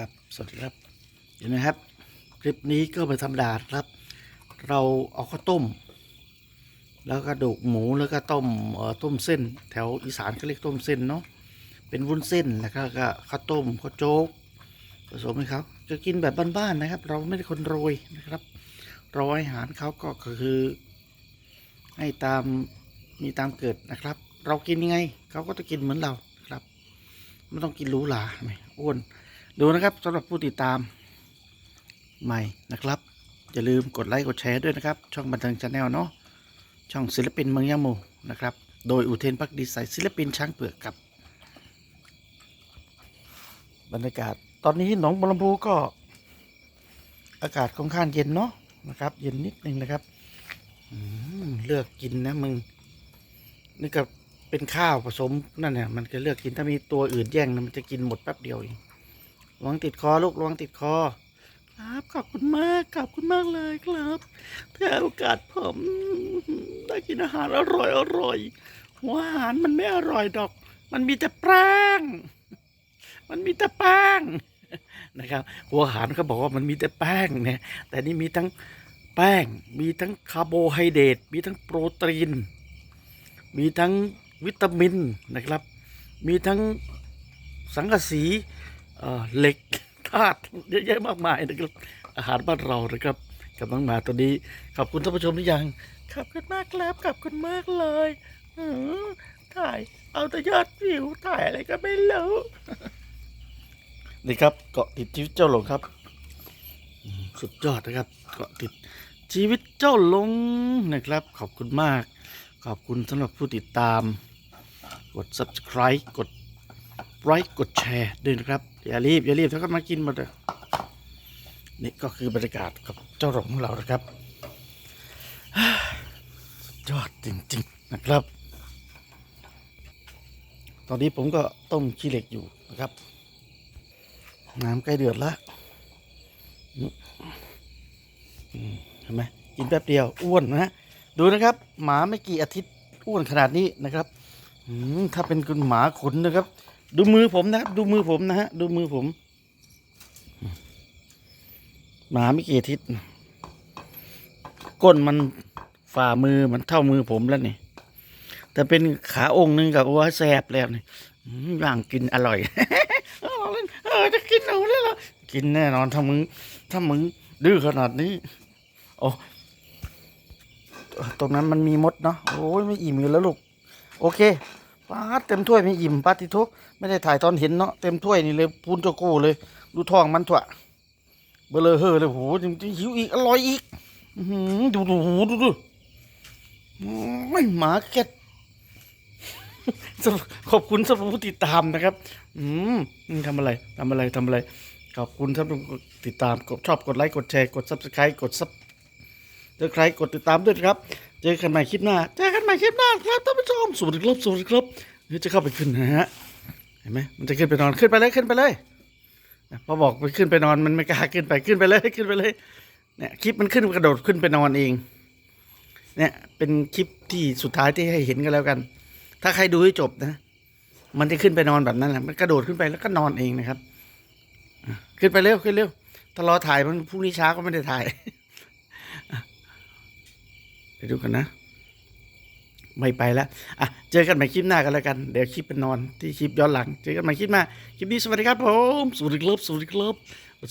ครับ สวัสดีครับ เห็นไหมครับ คลิปนี้ก็ไปธรรมดาครับ เราเอาข้าวต้ม แล้วก็ดูกหมูแล้วก็ต้มเอ่อต้มเส้น แถวอีสานเขาเรียกต้มเส้นเนาะ เป็นวุ้นเส้นแล้วก็ก็ข้าวต้มข้าวโจ๊กผสมให้เขาจะกินแบบบ้านๆนะครับ เราไม่ได้คนโรยนะครับเราอาหารเขาก็คือให้ตามมีตามเกิดนะครับ เรากินยังไงเขาก็จะกินเหมือนเราครับ ไม่ต้องกินหรูหราไม่อ้วน ดูนะครับสำหรับผู้ติดตามใหม่นะครับ อย่าลืมกดไลค์กดแชร์ด้วยนะครับ ช่องบันเทิงชาแนลเนาะช่องศิลปินเมืองยะโมนะครับ โดยอุเทนพักดีใสศิลปินช้างเปลือกครับ บรรยากาศตอนนี้หนองบัวลำพูก็อากาศค่อนข้างเย็นเนาะนะครับ เย็นนิดนึงนะครับเลือกกินนะมึงนี่ก็เป็นข้าวผสมนั่นเนี่ยมันก็เลือกกินถ้ามีตัวอื่นแย่งนะมันจะกินหมดแป๊บเดียวเอง ระวังติดคอลูกระวังติดคอ ครับขอบคุณมากขอบคุณมากเลยครับที่ให้โอกาสผมได้กินอาหารอร่อยอร่อยหัวอาหารมันไม่อร่อยดอก มันมีแต่แป้งมันมีแต่แป้งนะครับหัวอาหารเขาบอกว่ามันมีแต่แป้งเนี่ยแต่นี่มีทั้งแป้ง มีทั้งคาร์โบไฮเดรตมีทั้งโปรตีน มีทั้งวิตามินนะครับ มีทั้งสังกะสี เหล็กธาตุเยอะแยะมากมายนะครับ อาหารบ้านเรานะครับกับน้องหมาตัวนี้ ขอบคุณท่านผู้ชมหรือยัง ขอบคุณมากครับ ขอบคุณมากเลยอถ่ายเอาแต่ยอดวิวถ่ายอะไรก็ไม่รู้นี่ครับเกาะติดชีวิตเจ้าหลงครับ สุดยอดนะครับ เกาะติดชีวิตเจ้าหลงนะครับ ขอบคุณมาก ขอบคุณสำหรับผู้ติดตาม กด subscribe กด ไลค์กดแชร์ด้วยนะครับ อย่ารีบ อย่ารีบถ้าก็มากินหมดเลยนี่ก็คือบรรยากาศกับเจ้าหลงของเรานะครับสุดยอดจริง ๆนะครับ ตอนนี้ผมก็ต้มขี้เหล็กอยู่นะครับ น้ำใกล้เดือดแล้วเห็นไหมกินแป๊บเดียวอ้วนนะฮะดูนะครับ หมาไม่กี่อาทิตย์อ้วนขนาดนี้นะครับถ้าเป็นคุณหมาขนนะครับ ดูมือผมนะครับ ดูมือผมนะฮะ ดูมือผม หมาไม่กี่ทิตย์ก้นมันฝ่ามือมันเท่ามือผมแล้วนี่แต่เป็นขาองค์นึงกับว่าแสบแล้วนี่อืมย่างกินอร่อยเออจะกินหนูเลยเหรอกินแน่นอนถ้ามึงถ้ามึงดื้อขนาดนี้โอ้ตรงนั้นมันมีมดเนาะโอ้ยไม่อิ่มอยู่แล้วลูก โอเค ป้าดเต็มถ้วยไม่อิ่มป้าติทุกไม่ได้ถ่ายตอนเห็นเนาะเต็มถ้วยนี่เลยพูนโจโก้เลย ดูท้องมันถั่วเบลอเฮอเลยโหจริงๆหิวอีกอร่อยอีกดูดูดูดูไม่หมาแกะสำหรับขอบคุณสำหรับผู้ติดตามนะครับ อืมทำอะไรทำอะไรทำอะไร ขอบคุณสำหรับผู้ติดตามกดชอบกดไลค์กดแชร์กด subscribe กดซับเจอใครกดติดตามด้วยครับ เจอกันใหม่คลิปหน้า เจอกันใหม่คลิปหน้าครับท่านผู้ชมสวัสดีครับสวัสดีครับเดี๋ยวจะเข้าไปขึ้นนะฮะเห็นไหมมันจะขึ้นไปนอนขึ้นไปเลยขึ้นไปเลยพอบอกไปขึ้นไปนอนมันไม่กล้าขึ้นไปขึ้นไปเลยขึ้นไปเลยเนี่ยคลิปมันขึ้นกระโดดขึ้นไปนอนเอง เนี่ยเป็นคลิปที่สุดท้ายที่ให้เห็นกันแล้วกัน ถ้าใครดูให้จบนะ มันจะขึ้นไปนอนแบบนั้นแหละมันกระโดดขึ้นไปแล้วก็นอนเองนะครับ ขึ้นไปเร็วขึ้นเร็วถ้ารอถ่ายมันพรุ่งนี้เช้าก็ไม่ได้ถ่าย ดี๋ยวดูกันนะ ไม่ไปแล้วอะเจอกันใหม่คลิปหน้ากันแล้วกัน เดี๋ยวคลิปเป็นนอนที่คลิปย้อนหลัง เจอกันใหม่คลิปหน้า คลิปนี้สวัสดีครับผมสวัสดีครับสวัสดีครับ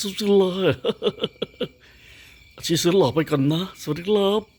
สุดๆเลยชีสหล่อไปก่อนนะ สวัสดีครับ